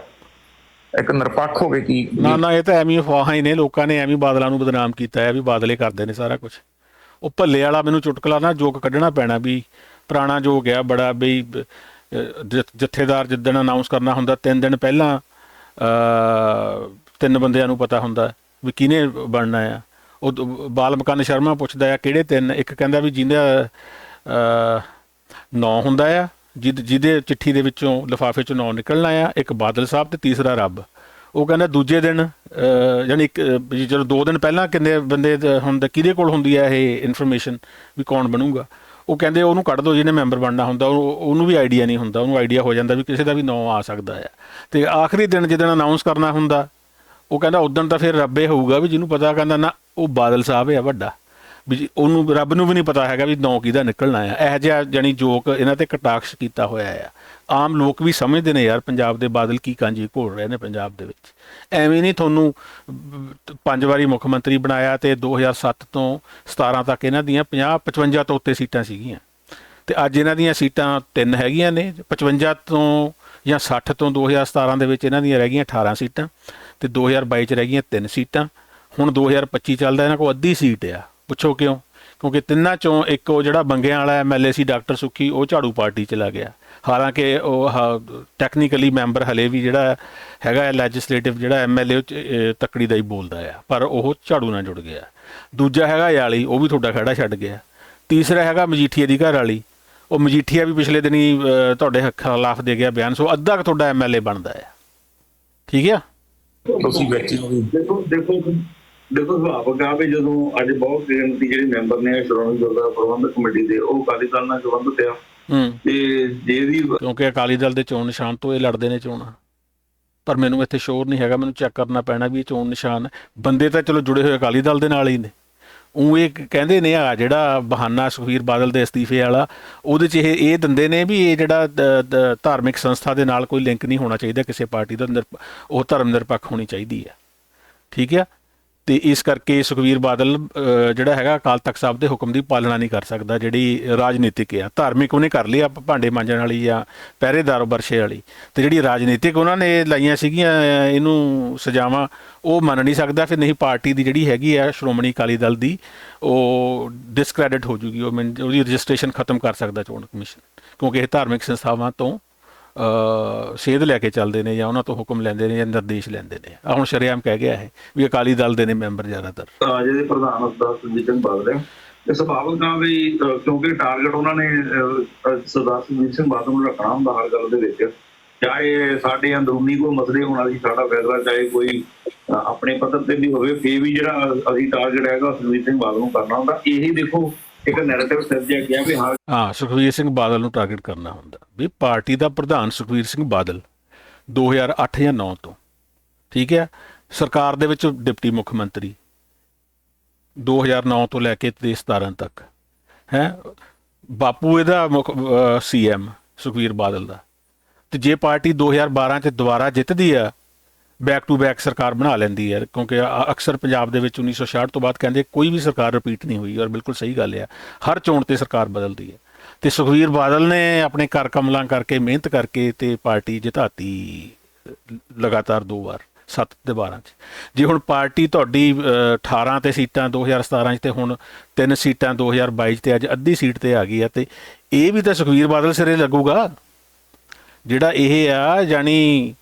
ਇੱਕ ਨਿਰਪੱਖ ਹੋਵੇ ਕੀ? ਨਾ ਨਾ, ਇਹ ਤਾਂ ਐਵੇਂ ਅਫਵਾਹਾਂ ਹੀ ਨੇ, ਲੋਕਾਂ ਨੇ ਐਵੇਂ ਬਾਦਲਾਂ ਨੂੰ ਬਦਨਾਮ ਕੀਤਾ ਹੈ ਵੀ ਬਾਦਲੇ ਕਰਦੇ ਨੇ ਸਾਰਾ ਕੁਝ ਉਹ ਭੱਲੇ ਵਾਲਾ ਮੈਨੂੰ ਚੁਟਕਲਾ ਨਾ ਜੋਕ ਕੱਢਣਾ ਪੈਣਾ ਵੀ ਪੁਰਾਣਾ ਜੋਕ ਆ, ਬੜਾ ਵੀ ਜਥੇਦਾਰ ਜਿੱਦਣ ਅਨਾਉਂਸ ਕਰਨਾ ਹੁੰਦਾ, ਤਿੰਨ ਦਿਨ ਪਹਿਲਾਂ, ਅ, ਤਿੰਨ ਬੰਦਿਆਂ ਨੂੰ ਪਤਾ ਹੁੰਦਾ ਵੀ ਕਿਹਨੇ ਬਣਨਾ ਆ। ਉਹ ਦ- ਬਾਲ ਮਕਾਨ ਸ਼ਰਮਾ ਪੁੱਛਦਾ ਆ ਕਿਹੜੇ ਤਿੰਨ? ਇੱਕ ਕਹਿੰਦਾ ਵੀ ਜਿਹਦਾ ਅ ਨੌ ਹੁੰਦਾ ਆ ਜਿਹਦ ਜਿਹਦੇ ਚਿੱਠੀ ਦੇ ਵਿੱਚੋਂ ਲਿਫਾਫੇ ਚੋਂ ਨੌ ਨਿਕਲਣਾ ਆ ਇੱਕ ਬਾਦਲ ਸਾਹਿਬ ਤੇ ਤੀਸਰਾ ਰੱਬ। ਉਹ ਕਹਿੰਦਾ ਦੂਜੇ ਦਿਨ ਅਹ, ਯਾਨੀ ਇੱਕ ਵੀ ਜਦੋਂ ਦੋ ਦਿਨ ਪਹਿਲਾਂ ਕਿੰਨੇ ਬੰਦੇ ਹੁੰਦੇ ਕਿਹਦੇ ਕੋਲ ਹੁੰਦੀ ਆ ਇਹ ਇਨਫੋਰਮੇਸ਼ਨ ਵੀ ਕੌਣ ਬਣੂਗਾ? ਉਹ ਕਹਿੰਦੇ ਉਹਨੂੰ ਕੱਢ ਦੋ ਜਿਹਨੇ ਮੈਂਬਰ ਬਣਨਾ ਹੁੰਦਾ ਉਹ- ਉਹਨੂੰ ਵੀ ਆਈਡੀਆ ਨਹੀਂ ਹੁੰਦਾ ਉਹਨੂੰ ਆਈਡੀਆ ਹੋ ਜਾਂਦਾ ਵੀ ਕਿਸੇ ਦਾ ਵੀ ਨਾਂ ਆ ਸਕਦਾ ਆ। ਤੇ ਆਖਰੀ ਦਿਨ ਜਦੋਂ ਅਨਾਉਂਸ ਕਰਨਾ ਹੁੰਦਾ ਉਹ ਕਹਿੰਦਾ ਉਦੋਂ ਤਾਂ ਫਿਰ ਰੱਬੇ ਹੋਊਗਾ ਵੀ ਜਿਹਨੂੰ ਪਤਾ ਕਹਿੰਦਾ ਨਾ, ਉਹ ਬਾਦਲ ਸਾਹਿਬ ਹੈ ਵੱਡਾ। ਵੀ ਜੀ ਉਹਨੂੰ ਰੱਬ ਨੂੰ ਵੀ ਨਹੀਂ ਪਤਾ ਹੈਗਾ ਵੀ ਨੌ ਕਿਹਦਾ ਨਿਕਲਣਾ ਆ। ਇਹ ਜਿਹਾ ਜਾਨੀ ਜੋਕ ਇਹਨਾਂ ਤੇ ਕਟਾਕਸ਼ ਕੀਤਾ ਹੋਇਆ ਆ। ਆਮ ਲੋਕ ਵੀ ਸਮਝਦੇ ਨੇ ਯਾਰ ਪੰਜਾਬ ਦੇ ਬਾਦਲ ਕੀ ਕਾਂਜੀ ਘੋਲ ਰਹੇ ਨੇ ਪੰਜਾਬ ਦੇ ਵਿੱਚ। ਐਵੇਂ ਨਹੀਂ ਤੁਹਾਨੂੰ ਪੰਜ ਵਾਰੀ ਮੁੱਖ ਮੰਤਰੀ ਬਣਾਇਆ ਤੇ 2007 ਤੋਂ 17 ਤੱਕ ਇਹਨਾਂ ਦੀਆਂ 50 55 ਤੋਂ ਉੱਤੇ ਸੀਟਾਂ ਸੀਗੀਆਂ। ਤੇ ਅੱਜ ਇਹਨਾਂ ਦੀਆਂ ਸੀਟਾਂ ਤਿੰਨ ਹੈਗੀਆਂ ਨੇ 55 ਤੋਂ ਜਾਂ 60 ਤੋਂ 2017 ਦੇ ਵਿੱਚ ਇਹਨਾਂ ਦੀਆਂ ਰਹਿ ਗਈਆਂ 18 ਸੀਟਾਂ ਤੇ 2022 ਚ ਰਹਿ ਗਈਆਂ ਤਿੰਨ ਸੀਟਾਂ। ਹੁਣ 2025 ਚੱਲਦਾ ਇਹਨਾਂ ਕੋਲ ਅੱਧੀ ਸੀਟ ਆ। ਪੁੱਛੋ ਕਿਉਂ? ਕਿਉਂਕਿ ਤਿੰਨਾਂ ਚੋਂ ਇੱਕ ਉਹ ਜਿਹੜਾ ਬੰਗਿਆਂ ਵਾਲਾ ਐਮਐਲਏ ਸੀ ਡਾਕਟਰ ਸੁੱਖੀ, ਉਹ ਝਾੜੂ ਪਾਰਟੀ 'ਚ ਲੱਗ ਗਿਆ। ਹਾਲਾਂਕਿ ਉਹ ਟੈਕਨੀਕਲੀ ਮੈਂਬਰ ਹਲੇ ਵੀ ਜਿਹੜਾ ਹੈਗਾ ਲੈਜਿਸਲੇਟਿਵ ਜਿਹੜਾ ਐਮਐਲਏ ਤੱਕੜੀ ਦਾ ਹੀ ਬੋਲਦਾ ਆ। ਪਰ ਉਹ ਝਾੜੂ ਨਾਲ ਜੁੜ ਗਿਆ। ਦੂਜਾ ਹੈਗਾ ਯਾਲੀ ਉਹ ਵੀ ਤੁਹਾਡਾ ਖੜਾ ਛੱਡ ਗਿਆ। ਤੀਸਰਾ ਹੈਗਾ ਮਜੀਠੀਏ ਦੀ ਘਰ ਵਾਲੀ ਉਹ ਮਜੀਠੀਆ ਵੀ ਪਿਛਲੇ ਦਿਨੀ ਤੁਹਾਡੇ ਖਿਲਾਫ ਦੇ ਗਿਆ ਬਿਆਨ ਸੋ ਅੱਧਾ ਕੁ ਤੁਹਾਡਾ ਐਮਐਲਏ ਬਣਦਾ ਆ ਠੀਕ ਆ? ਤੁਸੀਂ ਹੀ। ਵੀ ਦੇਖੋ ਦੇਖੋ ਦੇਖੋ ਸੁਭਾਵਕ ਆ ਵੀ ਜਦੋਂ ਅੱਜ ਬਹੁਤ ਗਿਣਤੀ ਜਿਹੜੇ ਮੈਂਬਰ ਨੇ ਸ਼੍ਰੋਮਣੀ ਗੁਰਦੁਆਰਾ ਪ੍ਰਬੰਧਕ ਕਮੇਟੀ ਦੇ ਉਹ ਅਕਾਲੀ ਦਲ ਨਾਲ ਸੰਬੰਧਿਤ ਆ ਹੂੰ। ਤੇ ਜੇ ਵੀ ਕਿਉਂਕਿ ਅਕਾਲੀ ਦਲ ਦੇ ਚੋਣ ਨਿਸ਼ਾਨ ਤੋਂ ਇਹ ਲੜਦੇ ਨੇ ਚੋਣਾਂ। ਪਰ ਮੈਨੂੰ ਇੱਥੇ ਸ਼ੋਰ ਨਹੀਂ ਹੈਗਾ ਮੈਨੂੰ ਚੈੱਕ ਕਰਨਾ ਪੈਣਾ ਵੀ ਇਹ ਚੋਣ ਨਿਸ਼ਾਨ ਹੈ। ਬੰਦੇ ਤਾਂ ਚਲੋ ਜੁੜੇ ਹੋਏ ਅਕਾਲੀ ਦਲ ਦੇ ਨਾਲ ਹੀ ਨੇ। ਉਹ ਇਹ ਕਹਿੰਦੇ ਨੇ ਆ ਜਿਹੜਾ ਬਹਾਨਾ ਸੁਖਵੀਰ ਬਾਦਲ ਦੇ ਅਸਤੀਫੇ ਵਾਲਾ, ਉਹਦੇ 'ਚ ਇਹ ਇਹ ਦਿੰਦੇ ਨੇ ਵੀ ਇਹ ਜਿਹੜਾ ਧਾਰਮਿਕ ਸੰਸਥਾ ਦੇ ਨਾਲ ਕੋਈ ਲਿੰਕ ਨਹੀਂ ਹੋਣਾ ਚਾਹੀਦਾ, ਕਿਸੇ ਪਾਰਟੀ ਦਾ ਨਿਰਪ- ਉਹ ਧਰਮ ਨਿਰਪੱਖ ਹੋਣੀ ਚਾਹੀਦੀ ਹੈ ਠੀਕ ਹੈ ਤੇ ਇਸ ਕਰਕੇ ਸੁਖਵੀਰ ਬਾਦਲ ਜਿਹੜਾ ਹੈਗਾ ਅਕਾਲ ਤਖਤ ਸਾਹਿਬ ਦੇ ਹੁਕਮ ਦੀ ਪਾਲਣਾ ਨਹੀਂ ਕਰ ਸਕਦਾ, ਜਿਹੜੀ ਰਾਜਨੀਤਿਕ ਆ। ਧਾਰਮਿਕ ਉਹਨੇ ਕਰ ਲਈ ਆ ਭਾਂਡੇ ਮਾਂਜਣ ਵਾਲੀ ਆ ਪਹਿਰੇਦਾਰ ਵਰਸ਼ੇ ਵਾਲੀ। ਤੇ ਜਿਹੜੀ ਰਾਜਨੀਤਿਕ ਉਹਨਾਂ ਨੇ ਲਾਈਆਂ ਸੀਗੀਆਂ, ਇਹਨੂੰ ਸਜ਼ਾਵਾਂ, ਉਹ ਮੰਨ ਨਹੀਂ ਸਕਦਾ, ਫਿਰ ਨਹੀਂ ਪਾਰਟੀ ਦੀ ਜਿਹੜੀ ਹੈਗੀ ਆ, ਸ਼੍ਰੋਮਣੀ ਅਕਾਲੀ ਦਲ ਦੀ, ਉਹ ਡਿਸਕ੍ਰੈਡਿਟ ਹੋ ਜੂਗੀ, ਉਹ ਮਨ- ਉਹਦੀ ਰਜਿਸਟ੍ਰੇਸ਼ਨ ਖਤਮ ਕਰ ਸਕਦਾ ਚੋਣ ਕਮਿਸ਼ਨ। ਕਿਉਂਕਿ ਇਹ ਧਾਰਮਿਕ ਸੰਸਥਾਵਾਂ ਤੋਂ ਸੇਧ ਲੈ ਕੇ ਚੱਲਦੇ ਨੇ ਜਾਂ ਉਹਨਾਂ ਤੋਂ ਹੁਕਮ ਲੈਂਦੇ ਨੇ ਜਾਂ ਨਿਰਦੇਸ਼ ਲੈਂਦੇ ਨੇ। ਆ ਹੁਣ ਸ਼ਰੇਆਮ ਕਹਿ ਗਿਆ ਹੈ ਵੀ ਅਕਾਲੀ ਦਲ ਦੇ ਨੇ ਮੈਂਬਰ ਜ਼ਿਆਦਾਤਰ। ਰਾਜ ਦੇ ਪ੍ਰਧਾਨ ਅਸਦਾ ਸੁਜੀਤ ਸਿੰਘ ਬਾਦਲ ਤੇ ਸੁਭਾਵਕ ਆ ਵੀ ਕਿਉਂਕਿ ਟਾਰਗੇਟ ਉਹਨਾਂ ਨੇ ਸਰਦਾਰ ਸੁਜੀਤ ਸਿੰਘ ਬਾਦਲ ਨੂੰ ਰੱਖਣਾ ਹੁੰਦਾ ਹਰ ਗੱਲ ਦੇ ਵਿੱਚ। ਚਾਹੇ ਸਾਡੇ ਅੰਦਰੂਨੀ ਕੋਈ ਮਸਲੇ ਹੋਣ ਵਾਲੀ, ਸਾਡਾ ਫੈਸਲਾ ਚਾਹੇ ਕੋਈ ਆਪਣੇ ਪੱਧਰ ਤੇ ਵੀ ਹੋਵੇ, ਫੇਰ ਵੀ ਜਿਹੜਾ ਅਸੀਂ ਟਾਰਗੇਟ ਹੈਗਾ ਸੁਜੀਤ ਸਿੰਘ ਬਾਦਲ ਨੂੰ ਕਰਨਾ ਹੁੰਦਾ। ਇਹੀ ਦੇਖੋ ਇੱਕ ਨੈਰੇਟਿਵ ਸਿਰਜਿਆ ਗਿਆ ਵੀ ਹਰ ਹਾਂ, ਸੁਖਵੀਰ ਸਿੰਘ ਬਾਦਲ ਨੂੰ ਟਾਰਗੇਟ ਕਰਨਾ ਹੁੰਦਾ। ਵੀ ਪਾਰਟੀ ਦਾ ਪ੍ਰਧਾਨ ਸੁਖਵੀਰ ਸਿੰਘ ਬਾਦਲ 2008 ਜਾਂ 9 ਤੋਂ। ਠੀਕ ਹੈ? ਸਰਕਾਰ ਦੇ ਵਿੱਚ ਡਿਪਟੀ ਮੁੱਖ ਮੰਤਰੀ 2009 ਤੋਂ ਲੈ ਕੇ ਤੇ 17 ਤੱਕ। ਹੈ? ਬਾਪੂ ਇਹਦਾ ਮੁੱਖ ਸੀਐਮ ਸੁਖਵੀਰ ਬਾਦਲ ਦਾ। ਤੇ ਜੇ ਪਾਰਟੀ 2012 ਚ ਦੁਬਾਰਾ ਜਿੱਤਦੀ ਆ ਬੈਕ ਟੂ ਬੈਕ ਸਰਕਾਰ ਬਣਾ ਲੈਂਦੀ ਹੈ ਕਿਉਂਕਿ ਅਕਸਰ ਪੰਜਾਬ ਦੇ ਵਿੱਚ 1966 ਤੋਂ ਬਾਅਦ ਕਹਿੰਦੇ ਕੋਈ ਵੀ ਸਰਕਾਰ ਰਿਪੀਟ ਨਹੀਂ ਹੋਈ ਔਰ ਬਿਲਕੁਲ ਸਹੀ ਗੱਲ ਹੈ ਹਰ ਚੋਣ ਤੇ ਸਰਕਾਰ ਬਦਲਦੀ ਹੈ। ਤੇ ਸੁਖਵੀਰ ਬਾਦਲ ਨੇ ਆਪਣੇ ਕਰ ਕਮਲਾਂ ਕਰਕੇ ਮਿਹਨਤ ਕਰਕੇ ਤੇ ਪਾਰਟੀ ਜਿਤਾਤੀ ਲਗਾਤਾਰ ਦੋ ਵਾਰ 7 ਤੇ 12 ਚ। ਜੇ ਹੁਣ ਪਾਰਟੀ ਤੁਹਾਡੀ ਅ, 18 ਤੇ ਸੀਟਾਂ 2017 ਚ ਤੇ ਹੁਣ ਤਿੰਨ ਸੀਟਾਂ 2022 ਚ ਤੇ ਅੱਜ ਅੱਧੀ ਸੀਟ ਤੇ ਆ ਗਈ ਆ ਤੇ ਇਹ ਵੀ ਤਾਂ ਸੁਖਵੀਰ ਬਾਦਲ ਸਿਰੇ ਲੱਗੂਗਾ। ਜਿਹੜਾ ਇਹ ਆ ਜਾਨੀ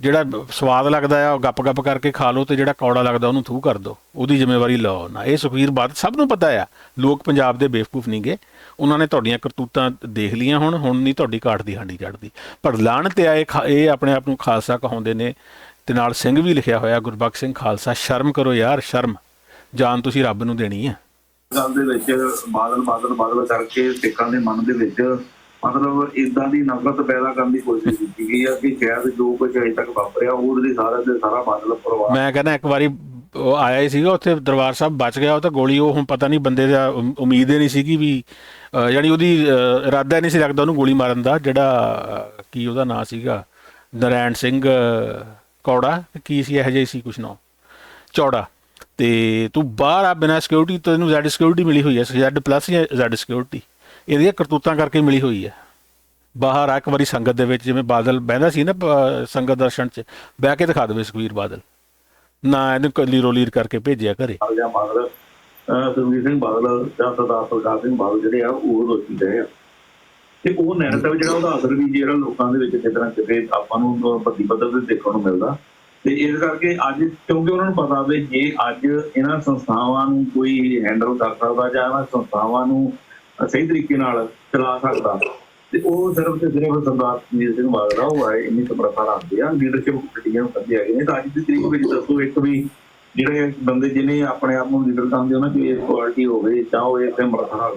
ਜਿਹੜਾ ਸਵਾਦ ਲੱਗਦਾ ਆ, ਉਹ ਗੱਪ-ਗੱਪ ਕਰਕੇ ਖਾ ਲਓ ਤੇ ਜਿਹੜਾ ਕੌੜਾ ਲੱਗਦਾ ਉਹਨੂੰ ਥੂ ਕਰ ਦਿਓ। ਉਹਦੀ ਜ਼ਿੰਮੇਵਾਰੀ ਲਓ ਨਾ। ਇਹ ਸੁਖਵੀਰ ਬਾਦਲ ਸਭ ਨੂੰ ਪਤਾ ਆ। ਲੋਕ ਪੰਜਾਬ ਦੇ ਬੇਵਕੂਫ ਨਹੀਂਗੇ ਉਹਨਾਂ ਨੇ ਤੁਹਾਡੀਆਂ ਕਰਤੂਤਾਂ ਦੇਖ ਲੀਆਂ ਹੁਣ ਹੁਣ ਨਹੀਂ ਤੁਹਾਡੀ ਕਾਟ ਦੀ ਹਾਂਡੀ ਚੜਦੀ ਪਰ ਲਾਣ ਤੇ ਆਏ ਇਹ ਆਪਣੇ ਆਪ ਨੂੰ ਖਾਲਸਾ ਕਹਾਉਂਦੇ ਨੇ ਤੇ ਨਾਲ ਸਿੰਘ ਵੀ ਲਿਖਿਆ ਹੋਇਆ, ਗੁਰਬਖਸ਼ ਸਿੰਘ ਖਾਲਸਾ, ਸ਼ਰਮ ਕਰੋ ਯਾਰ, ਸ਼ਰਮ। ਜਾਨ ਤੁਸੀਂ ਰੱਬ ਨੂੰ ਦੇਣੀ ਆ। ਗੱਲ ਦੇ ਵਿੱਚ ਬਾਦਲ ਬਾਦਲ ਬਾਦਲ ਕਰਕੇ ਸਿੱਖਾਂ ਦੇ ਮਨ ਦੇ ਵਿੱਚ ਮਤਲਬ ਇਦਾਂ ਦੀ ਨਫ਼ਰਤ ਪੈਦਾ ਕਰਨ ਦੀ ਕੋਸ਼ਿਸ਼ ਕੀਤੀ ਗਈ ਆ ਕਿ ਸ਼ਾਇਦ ਜੋ ਕੁਝ ਅਜੇ ਤੱਕ ਵਾਪਰਿਆ ਉਹਦੇ ਸਾਰਾ ਦੇ ਸਾਰਾ ਬਾਦਲ ਪਰਿਵਾਰ ਮੈਂ ਕਹਿੰਦਾ ਇੱਕ ਵਾਰੀ ਉਹ ਆਇਆ ਹੀ ਸੀਗਾ, ਉੱਥੇ ਦਰਬਾਰ ਸਾਹਿਬ ਬਚ ਗਿਆ, ਉਹ ਤਾਂ ਗੋਲੀ ਉਹ ਹੁਣ ਪਤਾ ਨਹੀਂ ਬੰਦੇ ਦਾ ਉਮੀਦ ਹੀ ਨਹੀਂ ਸੀਗੀ ਵੀ ਯਾਨੀ ਉਹਦੀ ਇਰਾਦਾ ਨਹੀਂ ਸੀ ਲੱਗਦਾ ਉਹਨੂੰ ਗੋਲੀ ਮਾਰਨ ਦਾ, ਜਿਹੜਾ ਕੀ ਉਹਦਾ ਨਾਂ ਸੀਗਾ, ਨਰੈਣ ਸਿੰਘ ਕੌੜਾ, ਕੀ ਸੀ ਇਹ ਜਿਹਾ ਸੀ ਕੁਛ ਨਾ, ਚੌੜਾ, ਤੇ ਤੂੰ ਬਾਹਰ ਆ ਬਿਨਾਂ ਸਿਕਿਉਰਿਟੀ ਤੈਨੂੰ ਜ਼ੈਡ ਸਿਕਿਉਰਿਟੀ ਮਿਲੀ ਹੋਈ ਹੈ ਜ਼ੈਡ ਪਲੱਸ ਜਾਂ ਜ਼ੈਡ ਸਿਕਿਉਰਿਟੀ ਇਹਦੀਆਂ ਕਰਤੂਤਾਂ ਕਰਕੇ ਮਿਲੀ ਹੋਈ ਹੈ। ਬਾਹਰ ਆ ਇੱਕ ਵਾਰੀ ਸੰਗਤ ਦੇ ਵਿੱਚ, ਜਿਵੇਂ ਬਾਦਲ ਬਹਿੰਦਾ ਸੀ ਨਾ ਸੰਗਤ ਦਰਸ਼ਨ 'ਚ, ਬਹਿ ਕੇ ਦਿਖਾ ਦੇਵੇ ਸੁਖਵੀਰ ਬਾਦਲ। ਨਾ ਇਹਨੂੰ ਕੱਲੀ ਰੋਲੀਰ ਕਰਕੇ ਭੇਜਿਆ ਘਰੇ। ਜਾਂ ਸਿੰਘ ਬਾਦਲ ਜਾਂ ਸਰਦਾਰ ਪ੍ਰਕਾਸ਼ ਸਿੰਘ ਬਾਦਲ ਜਿਹੜੇ ਆ, ਉਹ ਦੋਸ਼ੀ ਰਹੇ ਆ। ਤੇ ਉਹ ਨੈਰੇਟਿਵ ਜਿਹੜਾ ਉਹਦਾ ਅਸਰ ਵੀ ਜਿਹੜਾ ਲੋਕਾਂ ਦੇ ਵਿੱਚ ਕਿਤੇ ਨਾ ਕਿਤੇ ਆਪਾਂ ਨੂੰ ਪੱਤੀ ਪੱਧਰ ਤੇ ਦੇਖਣ ਨੂੰ ਮਿਲਦਾ। ਤੇ ਇਸ ਕਰਕੇ ਅੱਜ, ਕਿਉਂਕਿ ਉਹਨਾਂ ਨੂੰ ਪਤਾ ਵੀ ਜੇ ਅੱਜ ਇਹਨਾਂ ਸੰਸਥਾਵਾਂ ਨੂੰ ਕੋਈ ਹੈਂਡਲ ਕਰ ਸਕਦਾ ਜਾਂ ਇਹਨਾਂ ਸੰਸਥਾਵਾਂ ਨੂੰ ਸਹੀ ਤਰੀਕੇ ਨਾਲ ਚਲਾ ਸਕਦਾ। ਤੇ ਉਹ ਸਿਰਫ ਤੇ ਸਿਰਫ ਸਰਦਾਰ ਸੁਖਬੀਰ ਸਿੰਘ ਬਾਦਲ ਉਹ ਹੈ, ਇੰਨੀ ਸਮਰੱਥਾ ਰੱਖਦੇ ਆ ਲੀਡਰਸ਼ਿਪ ਕਮੇਟੀਆਂ ਨੂੰ ਕੱਢੇ ਹੈਗੇ ਨੇ। ਤਾਂ ਅੱਜ ਦੀ ਤਰੀਕ ਵਿੱਚ ਦੱਸੋ, ਇੱਕ ਵੀ ਜਿਹੜੇ ਬੰਦੇ ਜਿਹਨੇ ਆਪਣੇ ਆਪ ਨੂੰ ਲੀਡਰ ਸਮਝਦੇ ਉਹਨਾਂ ਦੀ ਇਹ ਕੁਆਲਿਟੀ ਹੋਵੇ ਤਾਂ ਉਹ ਇਹ ਸਮਰੱਥਾ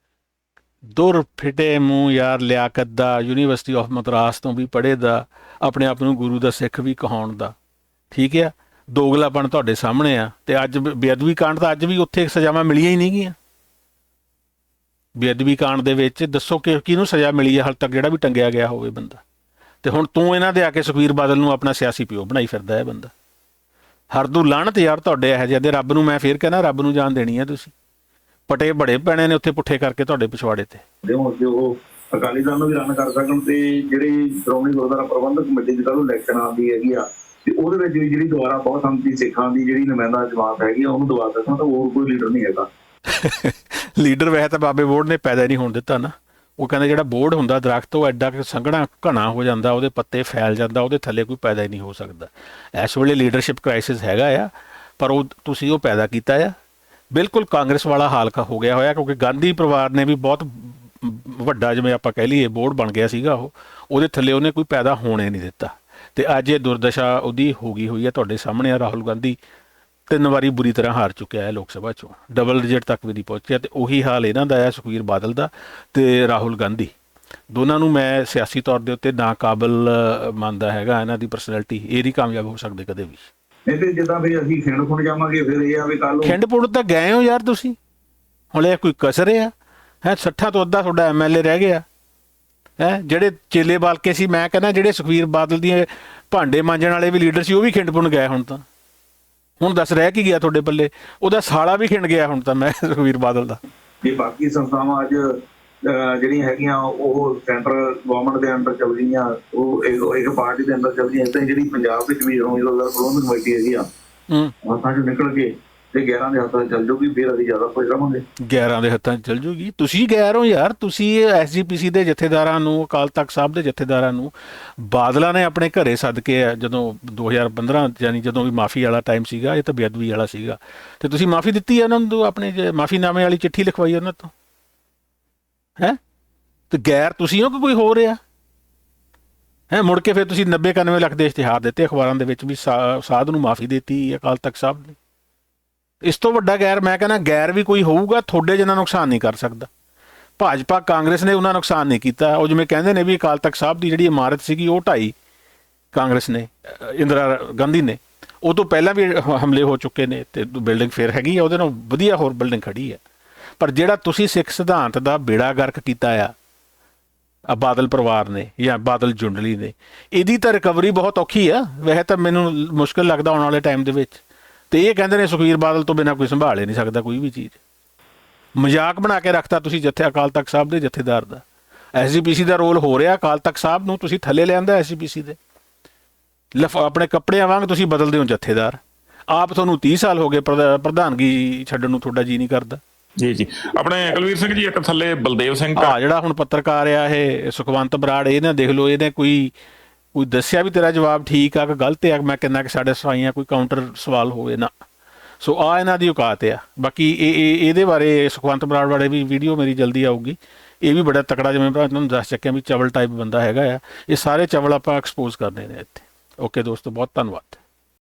ਦੁਰ ਫਿਟੇ ਮੂੰਹ ਯਾਰ ਲਿਆਕਤ ਦਾ ਯੂਨੀਵਰਸਿਟੀ ਆਫ ਮਦਰਾਸ ਤੋਂ ਵੀ ਪੜ੍ਹੇ ਦਾ, ਆਪਣੇ ਆਪ ਨੂੰ ਗੁਰੂ ਦਾ ਸਿੱਖ ਵੀ ਕਹਾਉਣ ਦਾ। ਠੀਕ ਆ? ਦੋਗਲਾਪਣ ਤੁਹਾਡੇ ਸਾਹਮਣੇ ਆ। ਤੇ ਅੱਜ ਬੇਅਦਬੀ ਕਾਂਡ ਤਾਂ ਅੱਜ ਵੀ ਉੱਥੇ ਸਜ਼ਾਵਾਂ ਮਿਲੀਆਂ ਹੀ ਨਹੀਂ ਗੀਆਂ ਬੇਅਦਬੀ ਕਾਂਡ ਦੇ ਵਿੱਚ ਦੱਸੋ ਕਿ ਕਿਹਨੂੰ ਸਜ਼ਾ ਮਿਲੀ ਹੈ, ਹਾਲ ਤੱਕ ਜਿਹੜਾ ਵੀ ਟੰਗਿਆ ਗਿਆ ਹੋਵੇ ਬੰਦਾ। ਤੇ ਹੁਣ ਤੂੰ ਇਹਨਾਂ ਦੇ ਆ ਕੇ ਸੁਖਵੀਰ ਬਾਦਲ ਨੂੰ ਆਪਣਾ ਸਿਆਸੀ ਪਿਓ ਬਣਾਈ ਫਿਰਦਾ ਹੈ ਬੰਦਾ। ਹਰਦੂ ਲਾਹਣਤ ਯਾਰ ਤੁਹਾਡੇ ਇਹੋ ਜਿਹੇ ਰੱਬ ਨੂੰ ਮੈਂ ਫੇਰ ਕਹਿੰਦਾ ਰੱਬ ਨੂੰ ਜਾਣ ਦੇਣੀ ਹੈ ਤੁਸੀਂ। ਪਟੇ ਬੜੇ ਪੈਣੇ ਨੇ ਉੱਥੇ ਪੁੱਠੇ ਕਰਕੇ ਤੁਹਾਡੇ ਪਿਛਵਾੜੇ ਤੇ। ਦੇ ਹੋਣ ਉਹ ਅਕਾਲੀ ਦਲ ਨੂੰ ਵੀ ਰਨ ਕਰ ਸਕਣ ਤੇ ਜਿਹੜੇ ਸ਼੍ਰੋਮਣੀ ਗੁਰਦੁਆਰਾ ਪ੍ਰਬੰਧਕ ਕਮੇਟੀ ਦੀ ਕੱਲ੍ਹ ਇਲੈਕਸ਼ਨ ਆਉਂਦੀ ਹੈਗੀ ਆ, ਤੇ ਉਹਦੇ ਵਿੱਚ ਵੀ ਜਿਹੜੀ ਦੁਆਰਾ ਬਹੁਤ ਸੰਮਤੀ ਸਿੱਖਾਂ ਦੀ ਜਿਹੜੀ ਨੁਮਾਇੰਦਾ ਜਮਾਤ ਹੈਗੀ ਆ, ਉਹਨੂੰ ਦਵਾ ਸਕਣ ਤਾਂ ਹੋਰ ਕੋਈ ਲੀਡਰ ਨਹੀਂ ਹੈਗਾ। ਲੀਡਰ ਵੈਸੇ ਤਾਂ ਬਾਬੇ ਬੋਰਡ ਨੇ ਪੈਦਾ ਨਹੀਂ ਹੋਣ ਦਿੱਤਾ ਨਾ। ਉਹ ਕਹਿੰਦੇ ਜਿਹੜਾ ਬੋਰਡ ਹੁੰਦਾ, ਦਰਖਤ, ਉਹ ਐਡਾ ਕਿ ਸੰਘਣਾ ਘਣਾ ਹੋ ਜਾਂਦਾ, ਉਹਦੇ ਪੱਤੇ ਫੈਲ ਜਾਂਦਾ, ਉਹਦੇ ਥੱਲੇ ਕੋਈ ਪੈਦਾ ਹੀ ਨਹੀਂ ਹੋ ਸਕਦਾ। ਇਸ ਵੇਲੇ ਲੀਡਰਸ਼ਿਪ ਕ੍ਰਾਈਸਿਸ ਹੈਗਾ ਆ, ਪਰ ਉਹ, ਤੁਸੀਂ ਉਹ ਪੈਦਾ ਕੀਤਾ ਆ। ਬਿਲਕੁਲ ਕਾਂਗਰਸ ਵਾਲਾ ਹਾਲ ਕ- ਹੋ ਗਿਆ ਹੋਇਆ, ਕਿਉਂਕਿ ਗਾਂਧੀ ਪਰਿਵਾਰ ਨੇ ਵੀ ਬਹੁਤ ਵੱਡਾ, ਜਿਵੇਂ ਆਪਾਂ ਕਹਿ ਲਈਏ ਬੋਰਡ ਬਣ ਗਿਆ ਸੀਗਾ ਉਹ। ਉਹਦੇ ਥੱਲੇ ਉਹਨੇ ਕੋਈ ਪੈਦਾ ਹੋਣੇ ਨਹੀਂ ਦਿੱਤਾ। ਤੇ ਅੱਜ ਇਹ ਦੁਰਦਸ਼ਾ ਉਹਦੀ ਹੋ ਗਈ ਹੋਈ ਹੈ ਤੁਹਾਡੇ ਸਾਹਮਣੇ ਆ, ਰਾਹੁਲ ਗਾਂਧੀ। ਤਿੰਨ ਵਾਰੀ ਬੁਰੀ ਤਰ੍ਹਾਂ ਹਾਰ ਚੁੱਕਿਆ ਹੈ ਲੋਕ ਸਭਾ ਚੋਂ। ਡਬਲ ਡਿਜਿਟ ਤੱਕ ਵੀ ਨਹੀਂ ਪਹੁੰਚਿਆ ਤੇ ਉਹੀ ਹਾਲ ਇਹਨਾਂ ਦਾ ਹੈ ਸੁਖਵੀਰ ਬਾਦਲ ਦਾ ਤੇ ਰਾਹੁਲ ਗਾਂਧੀ। ਦੋਨਾਂ ਨੂੰ ਮੈਂ ਸਿਆਸੀ ਤੌਰ ਦੇ ਉੱਤੇ ਨਾਕਾਬਲ ਅ, ਮੰਨਦਾ ਹੈਗਾ ਇਹਨਾਂ ਦੀ ਪਰਸਨੈਲਿਟੀ ਇਹ ਨਹੀਂ ਕਾਮਯਾਬ ਹੋ ਸਕਦੇ ਕਦੇ ਵੀ। ਤੇ ਜਿੱਦਾਂ ਵੀ ਅਸੀਂ ਖਿੰਡ ਖੁੰਡ ਜਾਵਾਂਗੇ ਫਿਰ ਇਹ ਆ ਵੀ ਕੱਲ ਨੂੰ ਖਿੰਡਪੁਰ ਤਾਂ ਗਏ ਹੋ ਯਾਰ ਤੁਸੀਂ। ਹੁਣ ਇਹ ਕੋਈ ਕਸਰ ਆ। ਹੈ 60 ਤੋਂ ਅੱਧਾ ਤੁਹਾਡਾ ਐਮਐਲਏ ਰਹਿ ਗਿਆ। ਹੈ ਜਿਹੜੇ ਚੇਲੇ ਬਾਲਕੇ ਸੀ ਮੈਂ ਕਹਿੰਦਾ ਜਿਹੜੇ ਸੁਖਵੀਰ ਬਾਦਲ ਦੀਆਂ ਭਾਂਡੇ ਮਾਂਜਣ ਵਾਲੇ ਵੀ ਲੀਡਰ ਸੀ ਉਹ ਵੀ ਖਿੰਡਪੁਰ ਗਏ ਹੁਣ ਤਾਂ। ਹੁਣ ਦੱਸ ਰਹਿ ਕੀ ਗਿਆ ਤੁਹਾਡੇ ਬੱਲੇ ਉਹਦਾ ਸਾਲਾ ਵੀ ਖਿੰਡ ਗਿਆ ਹੁਣ ਤਾਂ ਮੈਂ ਸੁਖਵੀਰ ਬਾਦਲ ਦਾ। ਜੇ ਬਾਕੀ ਸੰਸਥਾਵਾਂ ਅੱਜ ਜਿਹੜੀਆਂ ਹੈਗੀਆਂ ਉਹ ਸੈਂਟਰ ਗਵਰਨਮੈਂਟ ਦੇ ਅੰਡਰ ਚੱਲ ਰਹੀਆਂ ਉਹ ਇੱਕ ਪਾਰਟੀ ਦੇ ਅੰਡਰ ਚੱਲ ਰਹੀਆਂ ਤਾਂ ਜਿਹੜੀ ਪੰਜਾਬ ਵਿੱਚ ਵੀ ਹੋਈ ਲੋਕਾਂ ਪ੍ਰਬੰਧਕ ਕਮੇਟੀ ਹੈਗੀ ਆ ਹੂੰ। ਹੱਥਾਂ 'ਚੋਂ ਨਿਕਲ ਕੇ ਤੇ 11 ਦੇ ਹੱਥਾਂ 'ਚ ਚੱਲ ਜਾਊਗੀ ਫਿਰ ਅਸੀਂ ਜ਼ਿਆਦਾ ਖੁਸ਼ ਰਵਾਂਗੇ 11 ਦੇ ਹੱਥਾਂ 'ਚ ਜੂਗੀ। ਤੁਸੀਂ ਗੈਰ ਹੋ ਯਾਰ ਤੁਸੀਂ ਐਸਜੀਪੀਸੀ ਦੇ ਜਥੇਦਾਰਾਂ ਨੂੰ ਅਕਾਲ ਤਖਤ ਸਾਹਿਬ ਦੇ ਜਥੇਦਾਰਾਂ ਨੂੰ ਬਾਦਲਾਂ ਨੇ ਆਪਣੇ ਘਰੇ ਸੱਦ ਕੇ ਆ, ਜਦੋਂ 2015 ਯਾਨੀ ਜਦੋਂ ਵੀ ਮਾਫੀ ਵਾਲਾ ਟਾਈਮ ਸੀਗਾ ਇਹ ਤਾਂ ਬੇਅਦਬੀ ਵਾਲਾ ਸੀਗਾ। ਤੇ ਤੁਸੀਂ ਮਾਫੀ ਦਿੱਤੀ ਹੈ ਉਹਨਾਂ ਨੂੰ ਆਪਣੇ ਮਾਫੀਨਾਮੇ ਵਾਲੀ ਚਿੱਠੀ ਲਿਖਵਾਈ ਉਹਨਾਂ ਤੋਂ? ਹੈ? ਤੇ ਗੈਰ ਤੁਸੀਂ ਹੋ ਕਿ ਕੋਈ ਹੋਰ ਆ? ਹੈ ਮੁੜ ਕੇ ਫਿਰ ਤੁਸੀਂ 90 91 ਲੱਖ ਦੇ ਇਸ਼ਤਿਹਾਰ ਦਿੱਤੇ ਅਖਬਾਰਾਂ ਦੇ ਵਿੱਚ ਵੀ ਸਾਧ ਨੂੰ ਮਾਫੀ ਦਿੱਤੀ ਅਕਾਲ ਤਖਤ ਸਾਹਿਬ ਨੇ। ਇਸ ਤੋਂ ਵੱਡਾ ਗੈਰ, ਮੈਂ ਕਹਿੰਦਾ ਗੈਰ ਵੀ ਕੋਈ ਹੋਊਗਾ, ਤੁਹਾਡੇ ਜਿੰਨਾ ਨੁਕਸਾਨ ਨਹੀਂ ਕਰ ਸਕਦਾ। ਭਾਜਪਾ, ਕਾਂਗਰਸ ਨੇ ਉਹਨਾਂ ਨੁਕਸਾਨ ਨਹੀਂ ਕੀਤਾ। ਉਹ ਜਿਵੇਂ ਕਹਿੰਦੇ ਨੇ ਵੀ ਅਕਾਲ ਤਖਤ ਸਾਹਿਬ ਦੀ ਜਿਹੜੀ ਇਮਾਰਤ ਸੀਗੀ, ਉਹ ਢਾਈ ਕਾਂਗਰਸ ਨੇ ਇੰਦਰਾ ਗਾਂਧੀ ਨੇ। ਉਹ ਤੋਂ ਪਹਿਲਾਂ ਵੀ ਹਮਲੇ ਹੋ ਚੁੱਕੇ ਨੇ ਤੇ ਬਿਲਡਿੰਗ ਫੇਰ ਹੈਗੀ ਆ, ਉਹਦੇ ਨਾਲ ਵਧੀਆ ਹੋਰ ਬਿਲਡਿੰਗ ਖੜੀ ਆ। ਪਰ ਜਿਹੜਾ ਤੁਸੀਂ ਸਿੱਖ ਸਿਧਾਂਤ ਦਾ ਬੇੜਾ ਗਰਕ ਕੀਤਾ ਆ ਆ ਬਾਦਲ ਪਰਿਵਾਰ ਨੇ ਜਾਂ ਬਾਦਲ ਜੁੰਡਲੀ ਨੇ, ਇਹਦੀ ਤਾਂ ਰਿਕਵਰੀ ਬਹੁਤ ਔਖੀ ਆ। ਵੈਸੇ ਤਾਂ ਮੈਨੂੰ ਮੁਸ਼ਕਲ ਲੱਗਦਾ ਆਉਣ ਵਾਲੇ ਟਾਈਮ ਦੇ ਵਿੱਚ। ਤੇ ਇਹ ਕਹਿੰਦੇ ਨੇ ਸੁਖਵੀਰ ਬਾਦਲ ਤੋਂ ਬਿਨਾ ਕੋਈ ਸੰਭਾਲ ਨਹੀਂ ਸਕਦਾ ਕੋਈ ਵੀ ਚੀਜ਼। ਮਜ਼ਾਕ ਬਣਾ ਕੇ ਰੱਖਤਾ ਤੁਸੀਂ ਜਥੇ ਅਕਾਲ ਤਖਤ ਸਾਹਿਬ ਦੇ ਜਥੇਦਾਰ ਦਾ। ਐਸਜੀਪੀਸੀ ਦਾ ਰੋਲ ਹੋ ਰਿਹਾ ਅਕਾਲ ਤਖਤ ਸਾਹਿਬ ਨੂੰ ਤੁਸੀਂ ਥੱਲੇ ਲਿਆਂਦਾ ਐਸਜੀਪੀਸੀ ਦੇ। ਲਫ ਆਪਣੇ ਕੱਪੜਿਆਂ ਵਾਂਗ ਤੁਸੀਂ ਬਦਲਦੇ ਹੋ ਜਥੇਦਾਰ। ਆਪ ਤੁਹਾਨੂੰ 30 ਸਾਲ ਹੋ ਗਏ ਪ੍ਰਧਾ- ਪ੍ਰਧਾਨਗੀ ਛੱਡਣ ਨੂੰ ਤੁਹਾਡਾ ਜੀ ਨਹੀਂ ਕਰਦਾ। ਜੀ ਜੀ। ਆਪਣੇ ਕੁਲਵੀਰ ਸਿੰਘ ਜੀ ਇੱਕ ਥੱਲੇ ਬਲਦੇਵ ਸਿੰਘ ਆ ਜਿਹੜਾ ਹੁਣ ਪੱਤਰਕਾਰ ਆ ਇਹ ਸੁਖਵੰਤ ਬਰਾੜ ਇਹ ਨਾ ਦੇਖ ਲਓ ਇਹਨੇ ਕੋਈ ਕੋਈ ਦੱਸਿਆ ਵੀ ਤੇਰਾ ਜਵਾਬ ਠੀਕ ਆ ਕਿ ਗਲਤ ਆ? ਮੈਂ ਕਿੰਨਾ ਕਿ ਸਾਡੇ ਸਵਾਈਆਂ ਕੋਈ ਕਾਊਂਟਰ ਸਵਾਲ ਹੋਵੇ ਨਾ। ਸੋ ਆ ਇਹਨਾਂ ਦੀ ਔਕਾਤ ਆ। ਬਾਕੀ ਇਹ ਇਹਦੇ ਬਾਰੇ ਸੁਖਵੰਤ ਬਰਾੜ ਵਾਲੇ ਵੀ ਵੀਡੀਓ ਮੇਰੀ ਜਲਦੀ ਆਊਗੀ। ਇਹ ਵੀ ਬੜਾ ਤਕੜਾ ਜਿਵੇਂ ਮੈਂ ਤੁਹਾਨੂੰ ਦੱਸ ਚੱਕਿਆ ਵੀ ਚਵਲ ਟਾਈਪ ਬੰਦਾ ਹੈਗਾ ਆ। ਇਹ ਸਾਰੇ ਚਵਲ ਆਪਾਂ ਐਕਸਪੋਜ਼ ਕਰਨੇ ਨੇ ਇੱਥੇ। ਓਕੇ ਦੋਸਤੋ, ਬਹੁਤ ਧੰਨਵਾਦ।